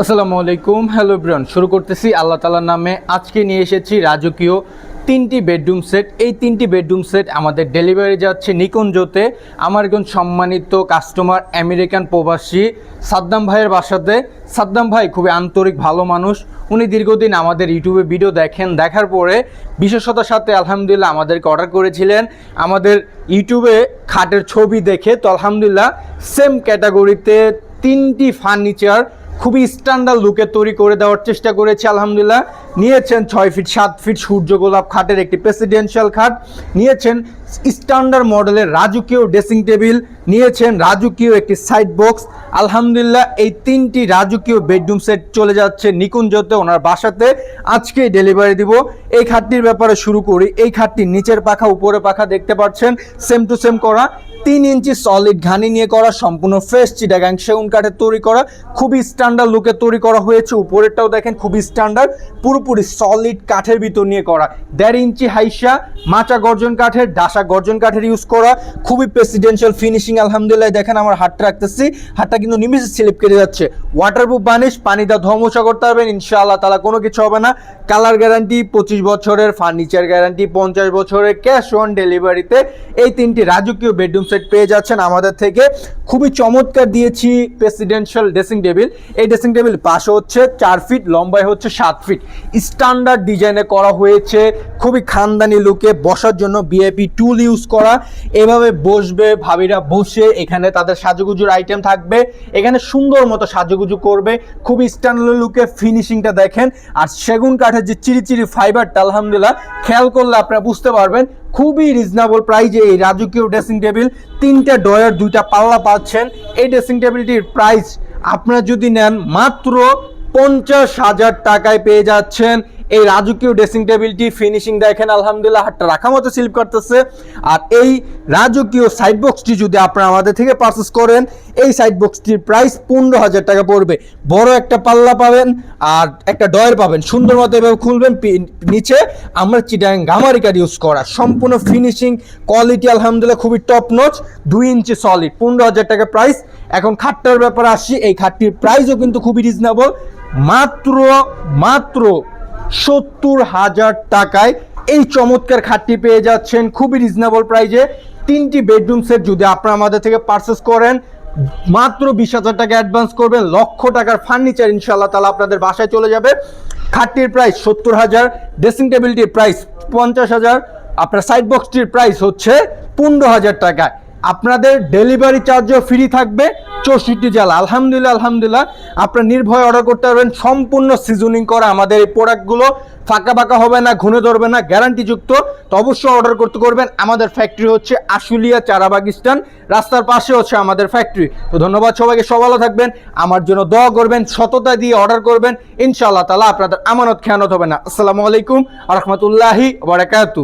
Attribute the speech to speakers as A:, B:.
A: আসসালামু আলাইকুম। Hello Brian শুরু করতেছি আল্লাহ তালার নামে। আজকে নিয়ে এসেছি রাজকীয় তিনটি বেডরুম সেট এই তিনটি বেডরুম সেট আমাদের ডেলিভারি যাচ্ছে নিকুঞ্জতে আমার একজন সম্মানিত কাস্টমার আমেরিকান প্রবাসী, সাদ্দাম ভাইয়ের বাসাতে। সাদ্দাম ভাই খুবই আন্তরিক, ভালো মানুষ। উনি দীর্ঘদিন আমাদের ইউটিউবে ভিডিও দেখেন। দেখার পরে বিশেষতার সাথে আলহামদুলিল্লাহ আমাদেরকে অর্ডার করেছিলেন। আমাদের ইউটিউবে খাটের ছবি দেখে তো আলহামদুলিল্লাহ সেম ক্যাটাগরিতে তিনটি ফার্নিচার খুবই স্ট্যান্ডার্ড লুকে তৈরি করে দেওয়ার চেষ্টা করেছে, আলহামদুলিল্লাহ। নিয়েছেন ছয় ফিট, সাত ফিট সূর্য গোলাপ খাটের একটি প্রেসিডেন্সিয়াল খাট। নিয়েছেন স্ট্যান্ডার্ড মডেলের রাজকীয় ড্রেসিং টেবিল নিয়েছেন রাজকীয় একটি সাইড বক্স আলহামদুলিল্লাহ, এই তিনটি রাজকীয় বেডরুম সেট চলে যাচ্ছে নিকুঞ্জতে ওনার বাসাতে। আজকে ডেলিভারি দিব। এই খাটটির ব্যাপারে শুরু করি। এই খাটটির নিচের পাখা উপরে পাখা দেখতে পাচ্ছেন সেম টু সেম করা। তিন ইঞ্চি সলিড ঘানি নিয়ে করা, সম্পূর্ণ ফ্রেশ চিটাগাং সেগুন কাঠের তৈরি করা, খুবই স্ট্যান্ডার্ড লুকে তৈরি করা হয়েছে। উপরেরটাও দেখেন, খুবই স্ট্যান্ডার্ড পুরোপুরি সলিড কাঠের ভিতর নিয়ে করা। দেড় ইঞ্চি হাইসা, মাচা গর্জন কাঠের, ডাসা গর্জন কাঠের ইউজ করা, খুবই প্রেসিডেন্সিয়াল ফিনিশিং আলহামদুলিল্লাহ। দেখেন, আমার হাতটা রাখতেছি। হাতটা কিন্তু নিমিশে স্লিপ কেটে যাচ্ছে। ওয়াটারপ্রুফ বানিশ, পানি দা ধমসা করতে পারবেন ইনশাআল্লাহ তালা কোনো কিছু হবে না। কালার গ্যারান্টি পঁচিশ বছরের ফার্নিচার গ্যারান্টি পঞ্চাশ বছরের ক্যাশ অন ডেলিভারিতে এই তিনটি রাজকীয় বেডরুম সেট পেয়ে যাচ্ছেন। আমাদের থেকে খুবই চমৎকার দিয়েছি প্রেসিডেন্সিয়াল ড্রেসিং টেবিল এই ড্রেসিং টেবিল পাশে হচ্ছে চার ফিট লম্বায় হচ্ছে সাত ফিট স্ট্যান্ডার্ড ডিজাইনে করা হয়েছে খুবই খানদানি লুকে বসার জন্য বিআইপি টুল ইউজ করা। এভাবে বসবে ভাবিরা বসে এখানে তাদের সাজুগুজুর আইটেম থাকবে। এখানে সুন্দর মতো সাজুগুজু করবে। খুবই স্ট্যান্ডার্ড লুকে ফিনিশিংটা দেখেন। আর সেগুন কাঠের যে চিরিচিরি ফাইবারটা আলহামদুলিল্লাহ, খেয়াল করলে আপনারা বুঝতে পারবেন, খুবই রিজনেবল প্রাইজে এই রাজকীয় ড্রেসিং টেবিল তিনটা ডয়ার দুইটা পাল্লা পাচ্ছেন। এই ড্রেসিং টেবিলটির প্রাইস আপনারা যদি নেন মাত্র পঞ্চাশ হাজার টাকায় পেয়ে যাচ্ছেন। এই রাজকীয় ড্রেসিং টেবিলটি ফিনিশিং দেখেন, আলহামদুলিল্লাহ, হাতটা রাখা মতো স্লিপ করতেছে। আর এই রাজকীয় সাইড বক্সটি যদি আপনারা আমাদের থেকে পারচেস করেন, এই সাইড বক্সটির প্রাইস পনেরো হাজার টাকা পড়বে। বড় একটা পাল্লা পাবেন আর একটা ডয়ের পাবেন। সুন্দর মতো এভাবে খুলবেন নিচে আমরা চিটাং গামারিকার ইউজ করা। সম্পূর্ণ ফিনিশিং কোয়ালিটি আলহামদুলিল্লাহ খুবই টপ নচ দুই ইঞ্চি সলিড পনেরো হাজার টাকা প্রাইস এখন খাটটার ব্যাপারে আসি। এই খাটটির প্রাইসও কিন্তু খুবই রিজনেবল মাত্র মাত্র সত্তর হাজার টাকায় এই চমৎকার খাটটি পেয়ে যাচ্ছেন। খুবই রিজনেবল প্রাইজে তিনটি বেডরুম সেট যদি আপনারা আমাদের থেকে পারচেস করেন, মাত্র বিশ হাজার টাকা অ্যাডভান্স করবেন, লক্ষ টাকার ফার্নিচার ইনশাল্লাহ তালা আপনাদের বাসায় চলে যাবে। খাটটির প্রাইস সত্তর হাজার ড্রেসিং টেবিলটির প্রাইস পঞ্চাশ হাজার, আপনার সাইড বক্সটির প্রাইস হচ্ছে পনেরো হাজার টাকায়। আপনাদের ডেলিভারি চার্জও ফ্রি থাকবে চৌষট্টি জেলা। আলহামদুলিল্লাহ আলহামদুলিল্লাহ। আপনার নির্ভয় অর্ডার করতে পারবেন। সম্পূর্ণ সিজনিং করা আমাদের এই প্রোডাক্টগুলো ফাঁকা ফাঁকা হবে না ঘুনে ধরবে না গ্যারান্টিযুক্ত তো অবশ্যই অর্ডার করতে করবেন। আমাদের ফ্যাক্টরি হচ্ছে আশুলিয়া, চারাবাগিস্তান। রাস্তার পাশে হচ্ছে আমাদের ফ্যাক্টরি তো ধন্যবাদ সবাইকে। সব ভালো থাকবেন। আমার জন্য দোয়া করবেন। সততা দিয়ে অর্ডার করবেন। ইনশাআল্লাহ তালা আপনাদের আমানত খেয়ানত হবে না। আসসালামু আলাইকুম রহমতুল্লাহি বারাকাতু